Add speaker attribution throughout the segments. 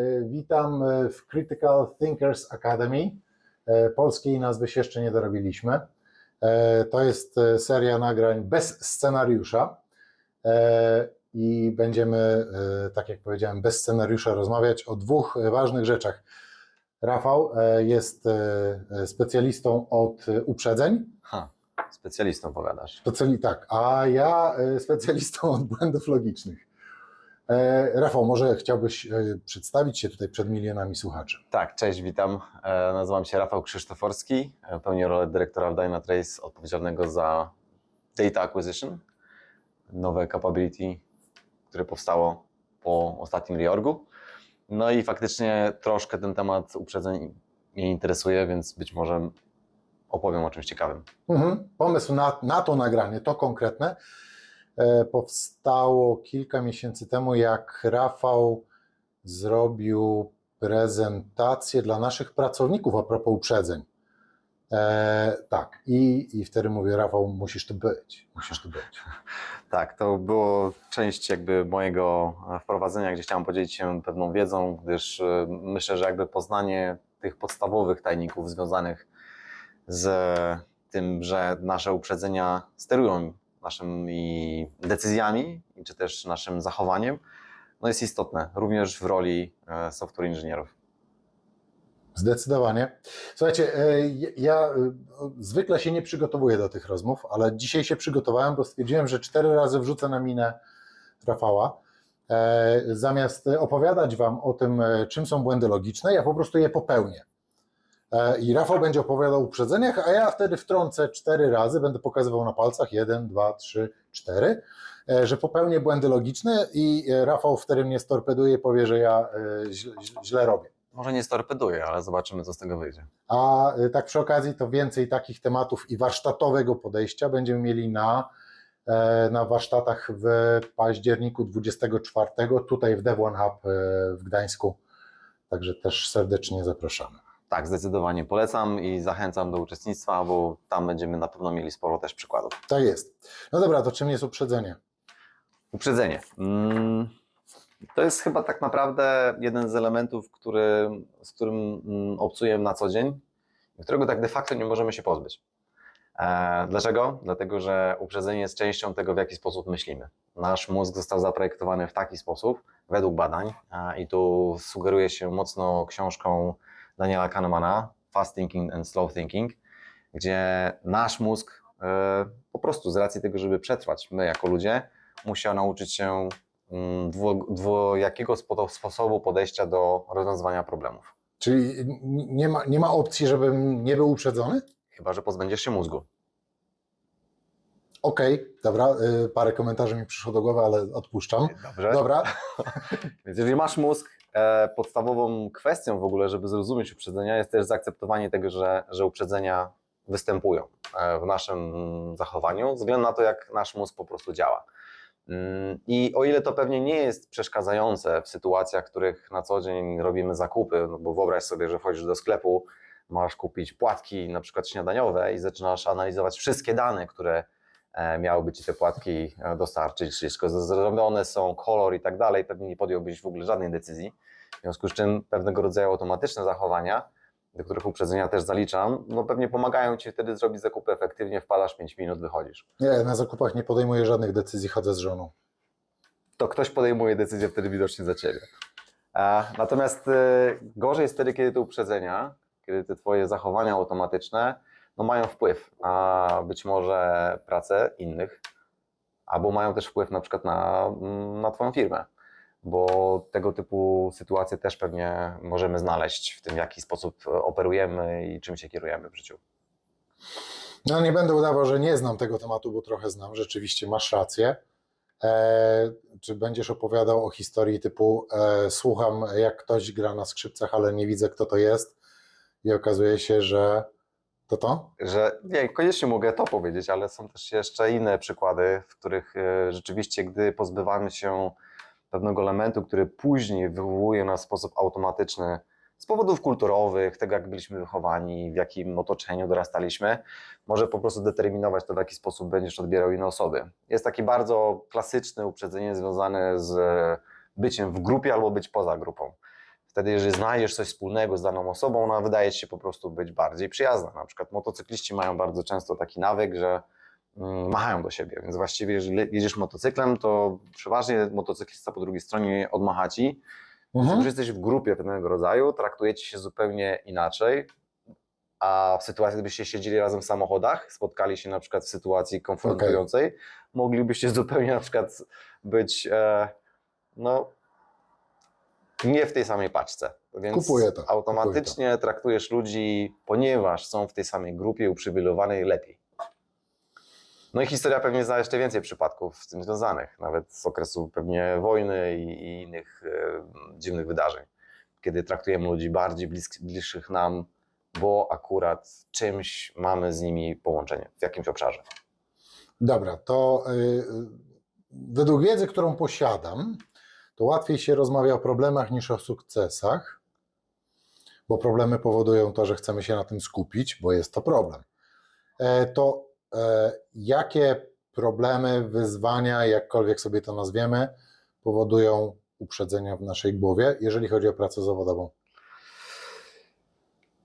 Speaker 1: E, Witam e, w Critical Thinkers Academy. E, Polskiej nazwy się jeszcze nie dorobiliśmy. To jest seria nagrań bez scenariusza i będziemy, tak jak powiedziałem, bez scenariusza rozmawiać o dwóch ważnych rzeczach. Rafał jest specjalistą od uprzedzeń,
Speaker 2: Ha, specjalistą powiadasz.
Speaker 1: Specjali, tak, a ja specjalistą od błędów logicznych. E, Rafał, może chciałbyś e, przedstawić się tutaj przed milionami słuchaczy?
Speaker 2: Tak, cześć, witam. E, nazywam się Rafał Krzysztoforski. Pełnię rolę dyrektora w Dynatrace odpowiedzialnego za Data Acquisition, nowe capability, które powstało po ostatnim reorgu. No i faktycznie troszkę ten temat uprzedzeń mnie interesuje, więc być może opowiem o czymś ciekawym.
Speaker 1: Mhm. Pomysł na, na to nagranie, to konkretne, powstało kilka miesięcy temu, jak Rafał zrobił prezentację dla naszych pracowników a propos uprzedzeń. E, tak, i, i wtedy mówię, Rafał, musisz tu być, musisz tu być.
Speaker 2: Tak, to było część jakby mojego e, wprowadzenia, gdzie chciałem podzielić się pewną wiedzą, gdyż e, myślę, że jakby poznanie tych podstawowych tajników związanych z tym, że nasze uprzedzenia sterują naszymi decyzjami, czy też naszym zachowaniem, no jest istotne, również w roli e, software inżynierów.
Speaker 1: Zdecydowanie. Słuchajcie, e, ja e, zwykle się nie przygotowuję do tych rozmów, ale dzisiaj się przygotowałem, bo stwierdziłem, że cztery razy wrzucę na minę Rafała. Zamiast opowiadać Wam o tym, czym są błędy logiczne, ja po prostu je popełnię. E, I Rafał będzie opowiadał o uprzedzeniach, a ja wtedy wtrącę cztery razy, będę pokazywał na palcach jeden, dwa, trzy, cztery, e, że popełnię błędy logiczne i e, Rafał wtedy mnie storpeduje i powie, że ja źle, źle robię.
Speaker 2: Może nie storpeduję, ale zobaczymy, co z tego wyjdzie.
Speaker 1: A tak przy okazji to więcej takich tematów i warsztatowego podejścia będziemy mieli na, na warsztatach w październiku 24 tutaj w Dev One Hub w Gdańsku. Także też serdecznie zapraszamy.
Speaker 2: Tak, zdecydowanie polecam i zachęcam do uczestnictwa, bo tam będziemy na pewno mieli sporo też przykładów.
Speaker 1: Tak jest. No dobra, to czym jest uprzedzenie?
Speaker 2: Uprzedzenie. Mm, To jest chyba tak naprawdę jeden z elementów, który, z którym mm, obcujemy na co dzień, którego tak de facto nie możemy się pozbyć. E, Dlaczego? Dlatego, że uprzedzenie jest częścią tego, w jaki sposób myślimy. Nasz mózg został zaprojektowany w taki sposób, według badań, i tu sugeruje się mocno książką Daniela Kahnemana, Fast Thinking and Slow Thinking, gdzie nasz mózg e, po prostu z racji tego, żeby przetrwać, my jako ludzie, musiał nauczyć się mm, dwo, dwojakiego spo- sposobu podejścia do rozwiązywania problemów.
Speaker 1: Czyli nie ma, nie ma opcji, żebym nie był uprzedzony?
Speaker 2: Chyba, że pozbędziesz się mózgu.
Speaker 1: Okej, dobra, y, parę komentarzy mi przyszło do głowy, ale odpuszczam.
Speaker 2: Dobrze.
Speaker 1: Dobra,
Speaker 2: Więc jeżeli masz mózg, podstawową kwestią w ogóle, żeby zrozumieć uprzedzenia, jest też zaakceptowanie tego, że, że uprzedzenia występują e, w naszym zachowaniu, ze względu na to, jak nasz mózg po prostu działa. Mm, I o ile to pewnie nie jest przeszkadzające w sytuacjach, w których na co dzień robimy zakupy, no bo wyobraź sobie, że wchodzisz do sklepu, masz kupić płatki na przykład śniadaniowe i zaczynasz analizować wszystkie dane, które e, miałyby Ci te płatki e, dostarczyć, czy wszystko zrobione są, kolor i tak dalej, pewnie nie podjąłbyś w ogóle żadnej decyzji. W związku z czym pewnego rodzaju automatyczne zachowania, do których uprzedzenia też zaliczam, no pewnie pomagają Ci wtedy zrobić zakupy efektywnie, wpadasz 5 minut, wychodzisz.
Speaker 1: nie, na zakupach nie podejmuję żadnych decyzji, chodzę z żoną.
Speaker 2: to ktoś podejmuje decyzję wtedy widocznie za ciebie. E, Natomiast gorzej jest wtedy, kiedy te uprzedzenia, kiedy te twoje zachowania automatyczne no mają wpływ na być może pracę innych, albo mają też wpływ na przykład na, na twoją firmę, bo tego typu sytuacje też pewnie możemy znaleźć w tym, w jaki sposób operujemy i czym się kierujemy w życiu.
Speaker 1: No nie będę udawał, że nie znam tego tematu, bo trochę znam. Rzeczywiście masz rację. E, czy będziesz opowiadał o historii typu e, słucham jak ktoś gra na skrzypcach, ale nie widzę kto to jest i okazuje się, że to to?
Speaker 2: że nie, koniecznie mogę to powiedzieć, ale są też jeszcze inne przykłady, w których e, rzeczywiście, gdy pozbywamy się pewnego elementu, który później wywołuje nas w sposób automatyczny z powodów kulturowych, tego jak byliśmy wychowani, w jakim otoczeniu dorastaliśmy, może po prostu determinować to, w jaki sposób będziesz odbierał inne osoby. Jest takie bardzo klasyczne uprzedzenie związane z byciem w grupie albo być poza grupą. Wtedy, jeżeli znajdziesz coś wspólnego z daną osobą, ona wydaje ci się po prostu być bardziej przyjazna. Na przykład motocykliści mają bardzo często taki nawyk, że mm, machają do siebie, więc właściwie jeżeli jedziesz motocyklem, to przeważnie motocyklista po drugiej stronie odmacha ci.
Speaker 1: Mhm.
Speaker 2: Jeżeli jesteś w grupie pewnego rodzaju, traktujecie się zupełnie inaczej, a w sytuacji, gdybyście siedzieli razem w samochodach, spotkali się na przykład w sytuacji konfrontującej, moglibyście zupełnie na przykład być e, no, nie w tej samej paczce. Więc
Speaker 1: Kupuję to,
Speaker 2: automatycznie traktujesz ludzi, ponieważ są w tej samej grupie uprzywilejowanej, lepiej. No i historia pewnie zna jeszcze więcej przypadków z tym związanych, nawet z okresu pewnie wojny i, i innych e, dziwnych wydarzeń, kiedy traktujemy ludzi bardziej blisk, bliższych nam, bo akurat czymś mamy z nimi połączenie w jakimś obszarze.
Speaker 1: Dobra, to y, według wiedzy, którą posiadam, to łatwiej się rozmawia o problemach niż o sukcesach, bo problemy powodują to, że chcemy się na tym skupić, bo jest to problem. E, to e, jakie problemy, wyzwania, jakkolwiek sobie to nazwiemy, powodują uprzedzenia w naszej głowie, jeżeli chodzi o pracę zawodową?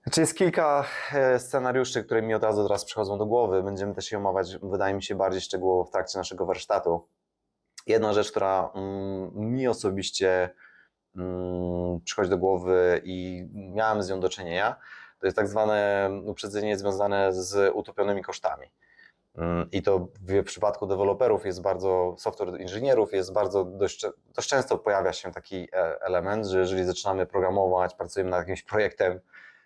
Speaker 2: Znaczy jest kilka e, scenariuszy, które mi od razu teraz przychodzą do głowy. Będziemy też je omawiać, wydaje mi się, bardziej szczegółowo w trakcie naszego warsztatu. Jedna rzecz, która mm, mi osobiście mm, przychodzi do głowy i miałem z nią do czynienia, to jest tak zwane uprzedzenie związane z utopionymi kosztami. Mm, I to w przypadku deweloperów jest bardzo, software inżynierów jest bardzo, dość, dość często pojawia się taki e, element, że jeżeli zaczynamy programować, pracujemy nad jakimś projektem,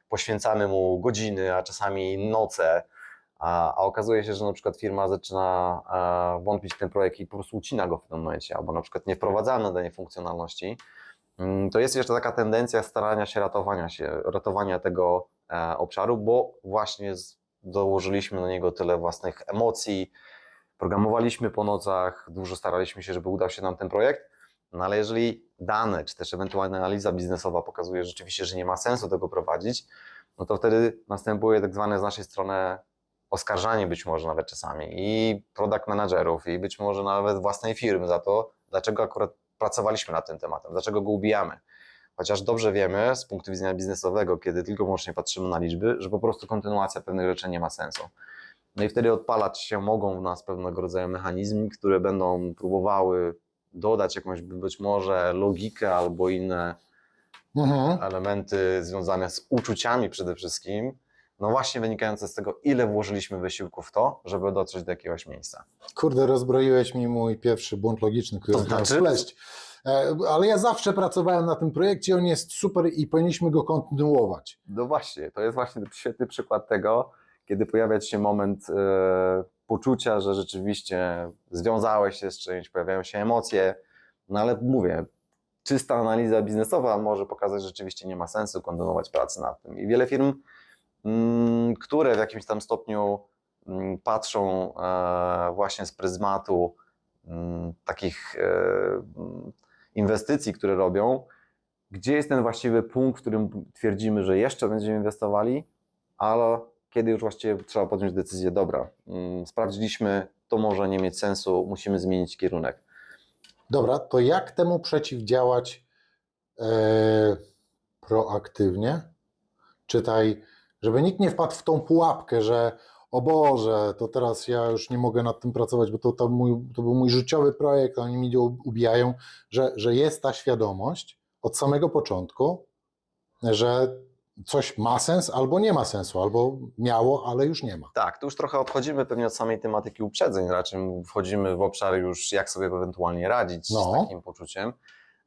Speaker 2: poświęcamy mu godziny, a czasami noce, a, a okazuje się, że na przykład firma zaczyna e, wątpić w ten projekt i po prostu ucina go w tym momencie, albo na przykład nie wprowadzamy danej funkcjonalności, mm, to jest jeszcze taka tendencja starania się ratowania się, ratowania tego e, obszaru, bo właśnie z, dołożyliśmy na niego tyle własnych emocji, programowaliśmy po nocach, dużo staraliśmy się, żeby udał się nam ten projekt, no ale jeżeli dane, czy też ewentualna analiza biznesowa pokazuje rzeczywiście, że nie ma sensu tego prowadzić, no to wtedy następuje tak zwane z naszej strony oskarżanie być może nawet czasami i product managerów, i być może nawet własnej firmy za to, dlaczego akurat pracowaliśmy nad tym tematem, dlaczego go ubijamy. Chociaż dobrze wiemy z punktu widzenia biznesowego, kiedy tylko wyłącznie patrzymy na liczby, że po prostu kontynuacja pewnych rzeczy nie ma sensu. No i wtedy odpalać się mogą w nas pewnego rodzaju mechanizmy, które będą próbowały dodać jakąś być może logikę albo inne
Speaker 1: Mhm.
Speaker 2: elementy związane z uczuciami przede wszystkim, no właśnie wynikające z tego, ile włożyliśmy wysiłku w to, żeby dotrzeć do jakiegoś miejsca.
Speaker 1: Kurde, rozbroiłeś mi mój pierwszy błąd logiczny, który
Speaker 2: To znaczy?
Speaker 1: E, Ale ja zawsze pracowałem na tym projekcie, on jest super i powinniśmy go kontynuować.
Speaker 2: No właśnie, to jest właśnie świetny przykład tego, kiedy pojawia się moment e, poczucia, że rzeczywiście związałeś się z czymś, pojawiają się emocje, no ale mówię, czysta analiza biznesowa może pokazać, że rzeczywiście nie ma sensu kontynuować pracy nad tym. I wiele firm, które w jakimś tam stopniu mm, patrzą e, właśnie z pryzmatu mm, takich e, mm, inwestycji, które robią, gdzie jest ten właściwy punkt, w którym twierdzimy, że jeszcze będziemy inwestowali, ale kiedy już właściwie trzeba podjąć decyzję, dobra, mm, sprawdziliśmy, to może nie mieć sensu, musimy zmienić kierunek.
Speaker 1: Dobra, to jak temu przeciwdziałać e, proaktywnie? Czytaj, żeby nikt nie wpadł w tą pułapkę, że o Boże, to teraz ja już nie mogę nad tym pracować, bo to, to, mój, to był mój życiowy projekt, oni mi go ubijają, że, że jest ta świadomość od samego początku, że coś ma sens albo nie ma sensu, albo miało, ale już nie ma.
Speaker 2: Tak, tu już trochę odchodzimy pewnie od samej tematyki uprzedzeń, raczej wchodzimy w obszar już, jak sobie ewentualnie radzić
Speaker 1: No.
Speaker 2: z takim poczuciem.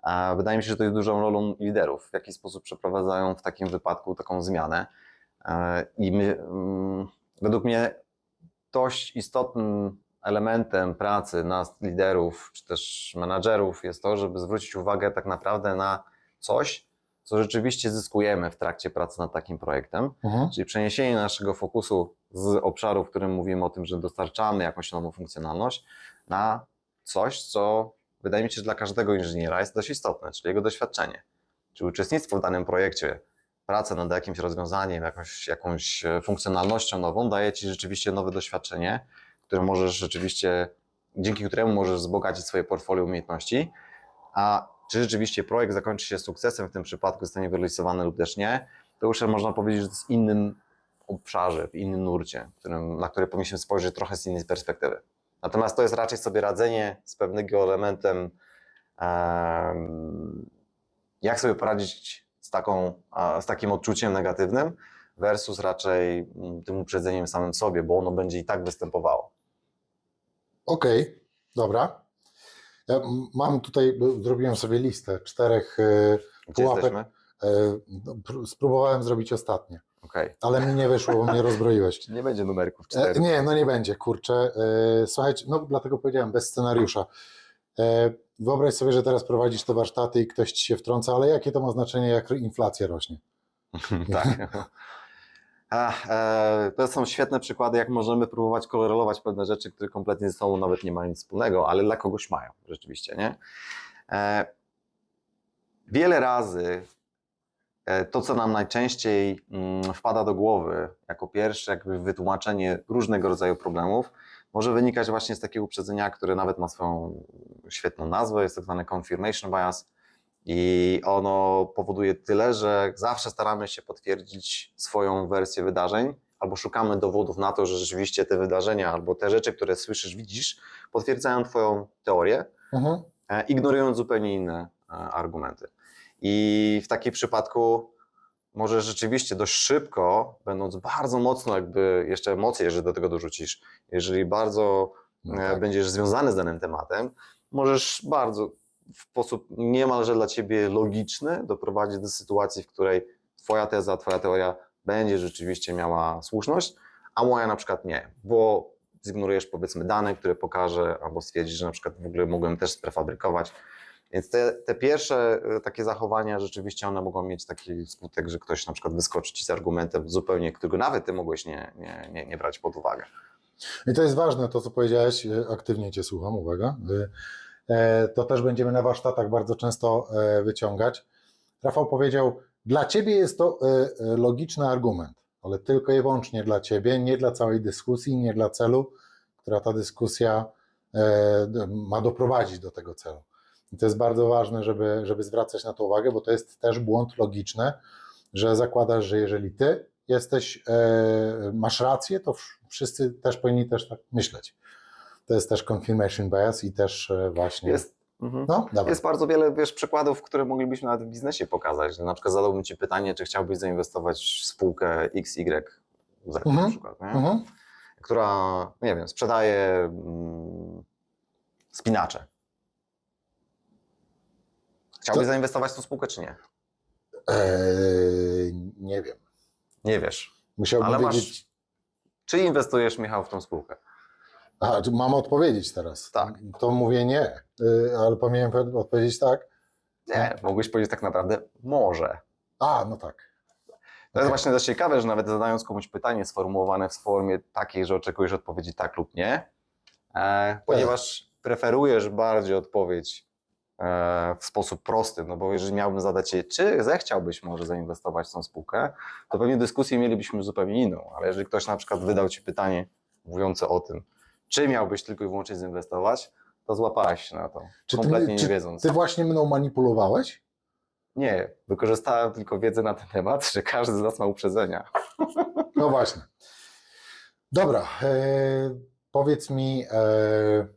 Speaker 2: A Wydaje mi się, że to jest dużą rolą liderów, w jaki sposób przeprowadzają w takim wypadku taką zmianę. E, I my, mm, według mnie dość istotnym elementem pracy nas, liderów, czy też menadżerów jest to, żeby zwrócić uwagę tak naprawdę na coś, co rzeczywiście zyskujemy w trakcie pracy nad takim projektem.
Speaker 1: Mhm.
Speaker 2: Czyli przeniesienie naszego fokusu z obszaru, w którym mówimy o tym, że dostarczamy jakąś nową funkcjonalność, na coś, co wydaje mi się, że dla każdego inżyniera jest dość istotne, czyli jego doświadczenie. Czyli uczestnictwo w danym projekcie, praca nad jakimś rozwiązaniem, jakąś, jakąś e, funkcjonalnością nową daje Ci rzeczywiście nowe doświadczenie, które możesz rzeczywiście, dzięki któremu możesz wzbogacić swoje portfolio umiejętności, a czy rzeczywiście projekt zakończy się sukcesem, w tym przypadku zostanie wyrysowany lub też nie, to już można powiedzieć, że to jest innym obszarze, w innym nurcie, którym, na który powinniśmy spojrzeć trochę z innej perspektywy. Natomiast to jest raczej sobie radzenie z pewnego elementem, em, jak sobie poradzić z, taką, z takim odczuciem negatywnym, versus raczej mm, tym uprzedzeniem samym sobie, bo ono będzie i tak występowało.
Speaker 1: Okej, dobra. Ja mam tutaj, zrobiłem sobie listę czterech. e,
Speaker 2: Gdzie
Speaker 1: Pułapek.
Speaker 2: jesteśmy?
Speaker 1: e, no, pr- Spróbowałem zrobić ostatnie,
Speaker 2: Okej.
Speaker 1: ale mi nie wyszło, bo mnie rozbroiłeś.
Speaker 2: Nie będzie numerków
Speaker 1: E,
Speaker 2: cztery.
Speaker 1: Nie, no nie będzie, kurczę. Słuchajcie, no dlatego powiedziałem, bez scenariusza. Wyobraź sobie, że teraz prowadzisz te warsztaty i ktoś ci się wtrąca, ale jakie to ma znaczenie, jak inflacja rośnie?
Speaker 2: tak. E, to są świetne przykłady, jak możemy próbować korelować pewne rzeczy, które kompletnie ze sobą nawet nie mają nic wspólnego, ale dla kogoś mają rzeczywiście, nie? E, wiele razy e, to, co nam najczęściej mm, wpada do głowy, jako pierwsze jakby wytłumaczenie różnego rodzaju problemów, może wynikać właśnie z takiego uprzedzenia, które nawet ma swoją świetną nazwę, jest tak zwany confirmation bias, i ono powoduje tyle, że zawsze staramy się potwierdzić swoją wersję wydarzeń, albo szukamy dowodów na to, że rzeczywiście te wydarzenia, albo te rzeczy, które słyszysz, widzisz, potwierdzają Twoją teorię,
Speaker 1: Mhm.
Speaker 2: e, ignorując zupełnie inne e, argumenty. I w takim przypadku może rzeczywiście dość szybko, będąc bardzo mocno, jakby jeszcze emocje, jeżeli do tego dorzucisz, jeżeli bardzo
Speaker 1: No
Speaker 2: e,
Speaker 1: tak.
Speaker 2: będziesz związany z danym tematem, możesz bardzo w sposób niemalże dla ciebie logiczny doprowadzić do sytuacji, w której twoja teza, twoja teoria będzie rzeczywiście miała słuszność, a moja na przykład nie, bo zignorujesz powiedzmy dane, które pokaże, albo stwierdzisz, że na przykład w ogóle mogłem też sprefabrykować. Więc te, te pierwsze e, takie zachowania rzeczywiście one mogą mieć taki skutek, że ktoś na przykład wyskoczy ci z argumentem zupełnie, którego nawet ty mogłeś nie, nie, nie, nie brać pod uwagę.
Speaker 1: I to jest ważne, to co powiedziałeś, e, aktywnie Cię słucham, uwaga. E, To też będziemy na warsztatach bardzo często wyciągać. Rafał powiedział, dla Ciebie jest to logiczny argument, ale tylko i wyłącznie dla Ciebie, nie dla całej dyskusji, nie dla celu, która ta dyskusja ma doprowadzić do tego celu. I to jest bardzo ważne, żeby, żeby zwracać na to uwagę, bo to jest też błąd logiczny, że zakładasz, że jeżeli Ty jesteś, e, masz rację, to wsz- wszyscy też powinni też tak myśleć. To jest też confirmation bias i też e, właśnie.
Speaker 2: Jest, mhm.
Speaker 1: No, dawaj.
Speaker 2: Jest bardzo wiele wiesz, przykładów, które moglibyśmy nawet w biznesie pokazać. Na przykład zadałbym Ci pytanie, czy chciałbyś zainwestować w spółkę XYZ na
Speaker 1: Mhm.
Speaker 2: przykład, nie?
Speaker 1: Mhm.
Speaker 2: która, nie wiem, sprzedaje mm, spinacze. Chciałbyś
Speaker 1: To-
Speaker 2: zainwestować w tą spółkę, czy nie?
Speaker 1: Eee, nie wiem.
Speaker 2: Nie wiesz.
Speaker 1: Musiałbym
Speaker 2: Ale masz-
Speaker 1: wiedzieć.
Speaker 2: Czy inwestujesz, Michał, w tą spółkę?
Speaker 1: Aha, mam odpowiedzieć teraz.
Speaker 2: Tak.
Speaker 1: To mówię nie, Yy, ale powinienem powie- odpowiedzieć tak.
Speaker 2: Nie, mógłbyś powiedzieć tak naprawdę może.
Speaker 1: A, no tak.
Speaker 2: To jest właśnie dość ciekawe, że nawet zadając komuś pytanie sformułowane w formie takiej, że oczekujesz odpowiedzi tak lub nie, e, ponieważ preferujesz bardziej odpowiedź w sposób prosty, no bo jeżeli miałbym zadać Cię, czy zechciałbyś może zainwestować w tą spółkę, to pewnie dyskusję mielibyśmy zupełnie inną, ale jeżeli ktoś na przykład wydał Ci pytanie mówiące o tym, czy miałbyś tylko i wyłącznie zainwestować, to złapałaś się na to,
Speaker 1: Czy ty,
Speaker 2: kompletnie nie
Speaker 1: czy
Speaker 2: wiedząc.
Speaker 1: ty właśnie mną manipulowałeś?
Speaker 2: Nie, wykorzystałem tylko wiedzę na ten temat, że każdy z nas ma uprzedzenia.
Speaker 1: No właśnie. Dobra, e, powiedz mi, e,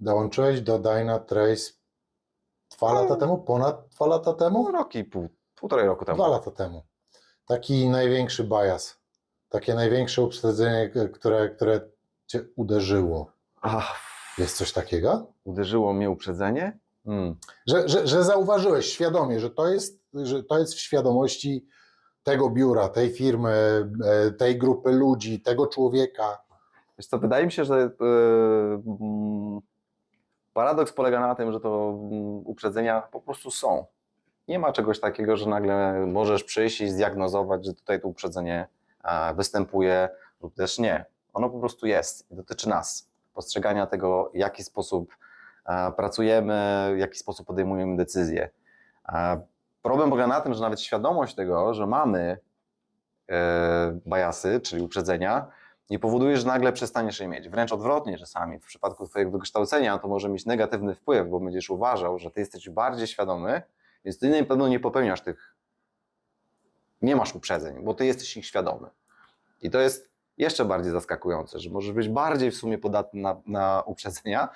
Speaker 1: dołączyłeś do Dynatrace dwa lata temu? Ponad dwa lata temu?
Speaker 2: No, rok i pół, półtorej roku temu.
Speaker 1: Dwa lata temu. Taki największy bias, takie największe uprzedzenie, k- które, które cię uderzyło.
Speaker 2: Ach,
Speaker 1: Jest coś takiego?
Speaker 2: uderzyło mnie uprzedzenie? Hmm.
Speaker 1: Że, że, że zauważyłeś świadomie, że to, jest, że to jest w świadomości tego biura, tej firmy, e, tej grupy ludzi, tego człowieka.
Speaker 2: Wiesz co, wydaje mi się, że mm, paradoks polega na tym, że to mm, uprzedzenia po prostu są. Nie ma czegoś takiego, że nagle możesz przyjść i zdiagnozować, że tutaj to uprzedzenie występuje lub też nie. Ono po prostu jest i dotyczy nas. Postrzegania tego, w jaki sposób pracujemy, w jaki sposób podejmujemy decyzje. Problem polega na tym, że nawet świadomość tego, że mamy e, bajasy, czyli uprzedzenia, nie powoduje, że nagle przestaniesz je mieć. Wręcz odwrotnie czasami. W przypadku Twojego wykształcenia to może mieć negatywny wpływ, bo będziesz uważał, że Ty jesteś bardziej świadomy, więc Ty na pewno nie popełniasz tych, nie masz uprzedzeń, bo Ty jesteś ich świadomy. I to jest jeszcze bardziej zaskakujące, że możesz być bardziej w sumie podatny na, na uprzedzenia,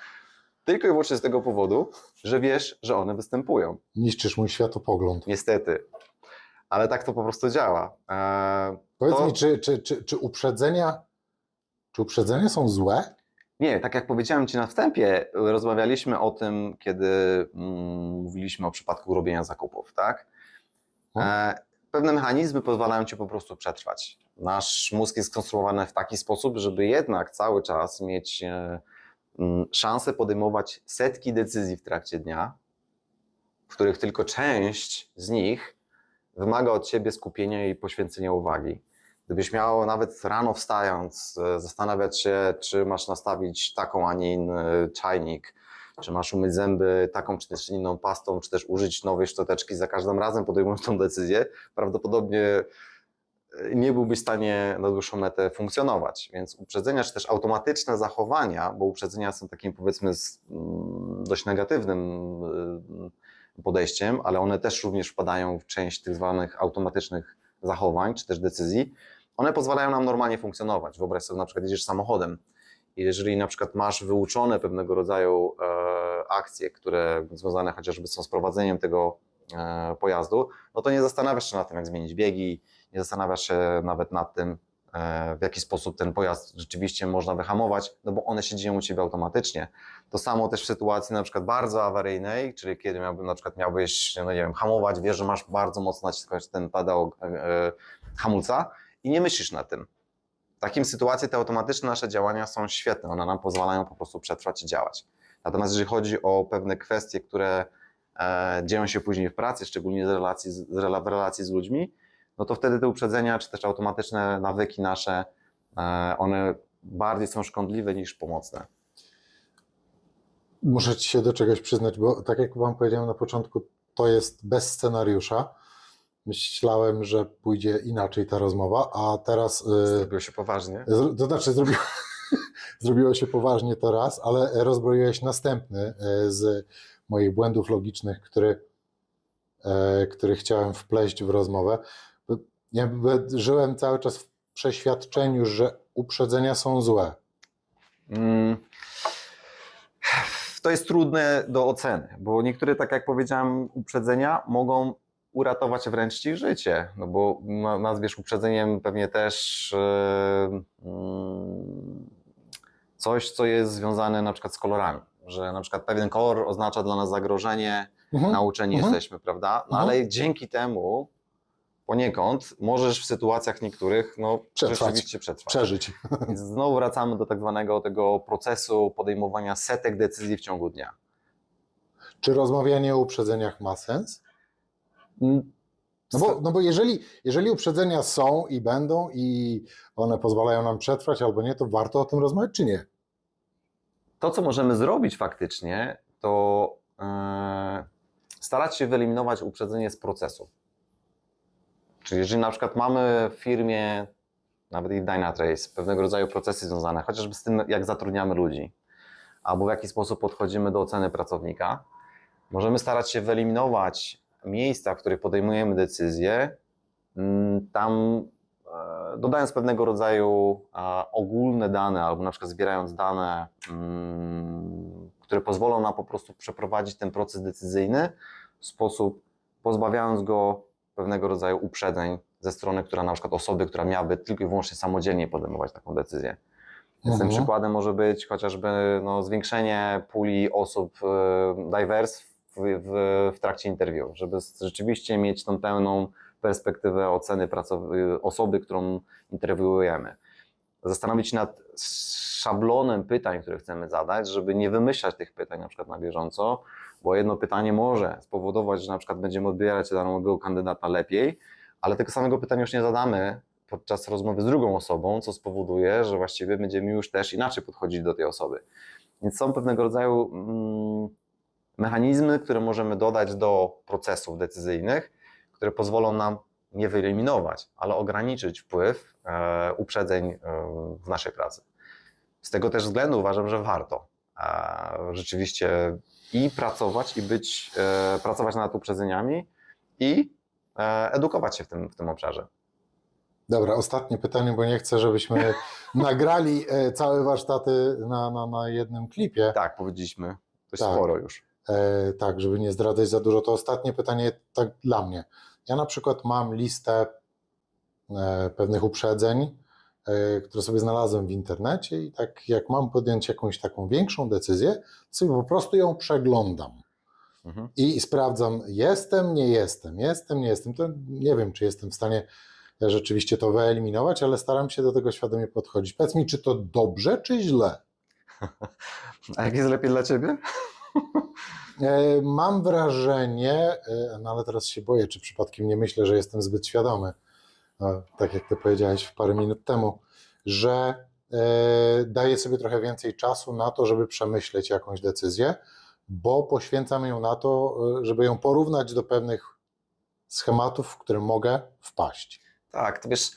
Speaker 2: tylko i wyłącznie z tego powodu, że wiesz, że one występują.
Speaker 1: Niszczysz mój światopogląd.
Speaker 2: Niestety. Ale tak to po prostu działa. Eee,
Speaker 1: Powiedz
Speaker 2: To-
Speaker 1: mi, czy, czy, czy, czy uprzedzenia czy uprzedzenia są złe?
Speaker 2: Nie, tak jak powiedziałem Ci na wstępie, rozmawialiśmy o tym, kiedy mm, mówiliśmy o przypadku robienia zakupów, tak?
Speaker 1: No.
Speaker 2: E, pewne mechanizmy pozwalają Ci po prostu przetrwać. Nasz mózg jest skonstruowany w taki sposób, żeby jednak cały czas mieć e, mm, szansę podejmować setki decyzji w trakcie dnia, w których tylko część z nich wymaga od Ciebie skupienia i poświęcenia uwagi. Gdybyś miał nawet rano wstając e, zastanawiać się, czy masz nastawić taką, a nie inny czajnik, czy masz umyć zęby taką, czy też inną pastą, czy też użyć nowej szczoteczki za każdym razem podejmując tą decyzję, prawdopodobnie e, nie byłbyś w stanie na dłuższą metę funkcjonować. Więc uprzedzenia, czy też automatyczne zachowania, bo uprzedzenia są takim powiedzmy mm, dość negatywnym y, podejściem, ale one też również wpadają w część tych zwanych automatycznych zachowań, czy też decyzji, one pozwalają nam normalnie funkcjonować. Wyobraź sobie, na przykład jedziesz samochodem i jeżeli na przykład masz wyuczone pewnego rodzaju e, akcje, które związane chociażby są z prowadzeniem tego e, pojazdu, no to nie zastanawiasz się nad tym, jak zmienić biegi, nie zastanawiasz się nawet nad tym, e, w jaki sposób ten pojazd rzeczywiście można wyhamować, no bo one się dzieją u Ciebie automatycznie. To samo też w sytuacji na przykład bardzo awaryjnej, czyli kiedy miałby, na przykład miałbyś, no nie wiem, hamować, wiesz, że masz bardzo mocno naciskać ten pedał e, hamulca i nie myślisz na tym. W takim sytuacji te automatyczne nasze działania są świetne, one nam pozwalają po prostu przetrwać i działać. Natomiast jeżeli chodzi o pewne kwestie, które e, dzieją się później w pracy, szczególnie z relacji z, w relacji z ludźmi, no to wtedy te uprzedzenia, czy też automatyczne nawyki nasze, e, one bardziej są szkodliwe niż pomocne.
Speaker 1: Muszę ci się do czegoś przyznać, bo tak jak Wam powiedziałem na początku, to jest bez scenariusza. Myślałem, że pójdzie inaczej ta rozmowa, a teraz. y,
Speaker 2: Zrobiło się poważnie.
Speaker 1: zro- To znaczy, zrobiło, zrobiło się poważnie to raz, ale rozbroiłeś następny y, z moich błędów logicznych, który, y, który chciałem wpleść w rozmowę. Ja żyłem cały czas w przeświadczeniu, że uprzedzenia są złe.
Speaker 2: Mm. To jest trudne do oceny, bo niektóre, tak jak powiedziałem, uprzedzenia mogą uratować wręcz ci życie, no bo na- nazwiesz uprzedzeniem pewnie też yy, mm, coś, co jest związane na przykład z kolorami, że na przykład pewien kolor oznacza dla nas zagrożenie,
Speaker 1: Mhm.
Speaker 2: nauczeni
Speaker 1: Mhm.
Speaker 2: jesteśmy, prawda? No
Speaker 1: Mhm.
Speaker 2: ale dzięki temu poniekąd możesz w sytuacjach niektórych no,
Speaker 1: Przetrwać.
Speaker 2: rzeczywiście przetrwać.
Speaker 1: Przeżyć.
Speaker 2: Więc znowu wracamy do tak zwanego tego procesu podejmowania setek decyzji w ciągu dnia.
Speaker 1: Czy rozmawianie o uprzedzeniach ma sens?
Speaker 2: Mm,
Speaker 1: No bo, no bo jeżeli, jeżeli uprzedzenia są i będą i one pozwalają nam przetrwać albo nie, to warto o tym rozmawiać, czy nie?
Speaker 2: To, co możemy zrobić faktycznie, to e, starać się wyeliminować uprzedzenie z procesu. Czyli jeżeli na przykład mamy w firmie, nawet i w Dynatrace, pewnego rodzaju procesy związane chociażby z tym, jak zatrudniamy ludzi, albo w jaki sposób podchodzimy do oceny pracownika, możemy starać się wyeliminować miejsca, w których podejmujemy decyzje, mm, tam e, dodając pewnego rodzaju e, ogólne dane, albo na przykład zbierając dane, mm, które pozwolą nam po prostu przeprowadzić ten proces decyzyjny w sposób pozbawiając go pewnego rodzaju uprzedzeń ze strony, która na przykład osoby, która miałaby tylko i wyłącznie samodzielnie podejmować taką decyzję. Więc tym
Speaker 1: Mhm.
Speaker 2: przykładem może być chociażby no, zwiększenie puli osób e, diverse w, w, w trakcie interwiu, żeby rzeczywiście mieć tą pełną perspektywę oceny pracow- osoby, którą interwiujemy. Zastanowić się nad szablonem pytań, które chcemy zadać, żeby nie wymyślać tych pytań na przykład na bieżąco, bo jedno pytanie może spowodować, że na przykład będziemy odbierać danego kandydata lepiej, ale tego samego pytania już nie zadamy podczas rozmowy z drugą osobą, co spowoduje, że właściwie będziemy już też inaczej podchodzić do tej osoby. Więc są pewnego rodzaju mm, mechanizmy, które możemy dodać do procesów decyzyjnych, które pozwolą nam nie wyeliminować, ale ograniczyć wpływ e, uprzedzeń e, w naszej pracy. Z tego też względu uważam, że warto e, rzeczywiście i pracować, i być, e, pracować nad uprzedzeniami, i e, edukować się w tym, w tym obszarze.
Speaker 1: Dobra, ostatnie pytanie, bo nie chcę, żebyśmy nagrali e, całe warsztaty na, na, na jednym klipie.
Speaker 2: Tak, powiedzieliśmy dość
Speaker 1: Tak.
Speaker 2: sporo już.
Speaker 1: E, tak, żeby nie zdradzać za dużo, to ostatnie pytanie tak dla mnie. Ja na przykład mam listę e, pewnych uprzedzeń, e, które sobie znalazłem w internecie i tak jak mam podjąć jakąś taką większą decyzję, to sobie po prostu ją przeglądam
Speaker 2: Mhm.
Speaker 1: i sprawdzam, jestem, nie jestem, jestem, nie jestem. To nie wiem, czy jestem w stanie rzeczywiście to wyeliminować, ale staram się do tego świadomie podchodzić. Powiedz mi, czy to dobrze, czy źle?
Speaker 2: A jak jest lepiej dla ciebie?
Speaker 1: E, Mam wrażenie, e, no ale teraz się boję, czy przypadkiem nie myślę, że jestem zbyt świadomy, tak jak ty powiedziałeś parę minut temu, że e, daję sobie trochę więcej czasu na to, żeby przemyśleć jakąś decyzję, bo poświęcam ją na to, żeby ją porównać do pewnych schematów, w które mogę wpaść.
Speaker 2: Tak, to wiesz,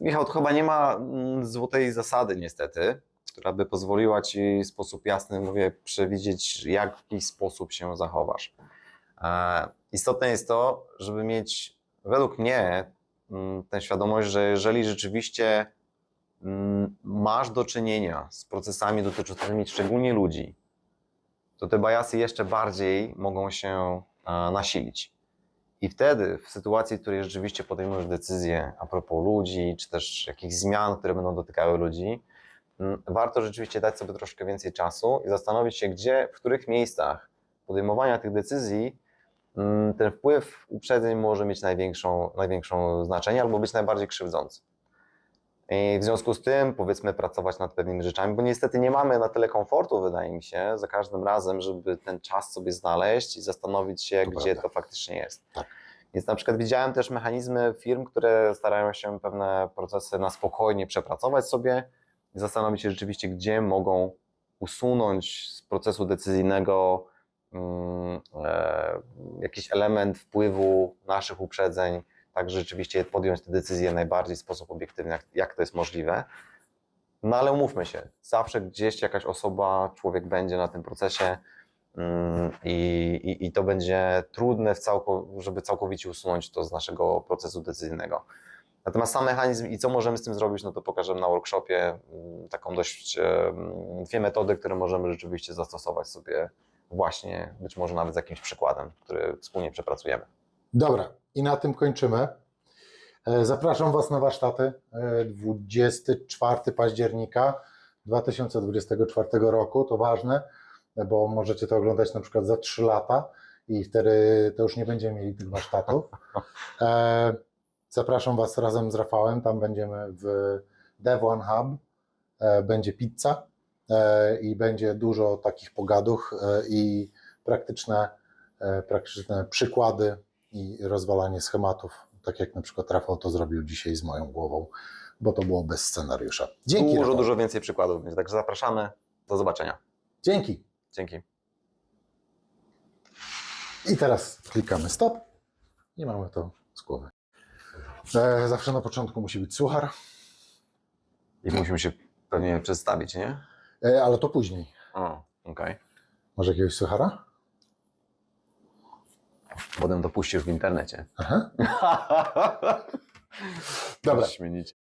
Speaker 2: Michał, to chyba nie ma mm, złotej zasady niestety, która by pozwoliła ci w sposób jasny, mówię, przewidzieć, w jakiś sposób się zachowasz. E, istotne jest to, żeby mieć, według mnie, mm, tę świadomość, że jeżeli rzeczywiście mm, masz do czynienia z procesami dotyczącymi szczególnie ludzi, to te bajasy jeszcze bardziej mogą się e, nasilić. I wtedy, w sytuacji, w której rzeczywiście podejmujesz decyzję a propos ludzi, czy też jakichś zmian, które będą dotykały ludzi, warto rzeczywiście dać sobie troszkę więcej czasu i zastanowić się, gdzie, w których miejscach podejmowania tych decyzji ten wpływ uprzedzeń może mieć największą, największą znaczenie albo być najbardziej krzywdzący. I w związku z tym, powiedzmy, pracować nad pewnymi rzeczami, bo niestety nie mamy na tyle komfortu, wydaje mi się, za każdym razem, żeby ten czas sobie znaleźć i zastanowić się,
Speaker 1: To
Speaker 2: gdzie
Speaker 1: prawda.
Speaker 2: to faktycznie jest.
Speaker 1: Tak.
Speaker 2: Więc na przykład widziałem też mechanizmy firm, które starają się pewne procesy na spokojnie przepracować sobie zastanowić się rzeczywiście, gdzie mogą usunąć z procesu decyzyjnego mm, e, jakiś element wpływu naszych uprzedzeń, tak rzeczywiście podjąć te decyzje najbardziej w sposób obiektywny, jak, jak to jest możliwe. No ale umówmy się, zawsze gdzieś jakaś osoba, człowiek będzie na tym procesie mm, i, i, i to będzie trudne, w całko, żeby całkowicie usunąć to z naszego procesu decyzyjnego. Natomiast sam mechanizm i co możemy z tym zrobić, no to pokażemy na workshopie mm, taką dość, em, dwie metody, które możemy rzeczywiście zastosować sobie właśnie, być może nawet z jakimś przykładem, który wspólnie przepracujemy.
Speaker 1: Dobra, i na tym kończymy. E, Zapraszam Was na warsztaty e, 24 października 2024 roku. To ważne, bo możecie to oglądać na przykład za 3 lata i wtedy to już nie będziemy mieli tych warsztatów. Zapraszam Was razem z Rafałem. Tam będziemy w Dev One Hub. E, Będzie pizza e, i będzie dużo takich pogaduch e, i praktyczne, praktyczne przykłady i rozwalanie schematów, tak jak na przykład Rafał to zrobił dzisiaj z moją głową, bo to było bez scenariusza. Dzięki.
Speaker 2: Dużo,
Speaker 1: Rafał.
Speaker 2: dużo więcej przykładów będzie, także zapraszamy. Do zobaczenia.
Speaker 1: Dzięki.
Speaker 2: Dzięki.
Speaker 1: I teraz klikamy stop i mamy to z głowy. E, zawsze na początku musi być suchar,
Speaker 2: I musimy się pewnie przedstawić, nie?
Speaker 1: e, ale to później.
Speaker 2: O, okej.
Speaker 1: Może jakiegoś suchara?
Speaker 2: Potem to puścisz w internecie.
Speaker 1: Aha. Dobra.
Speaker 2: Śmienicie.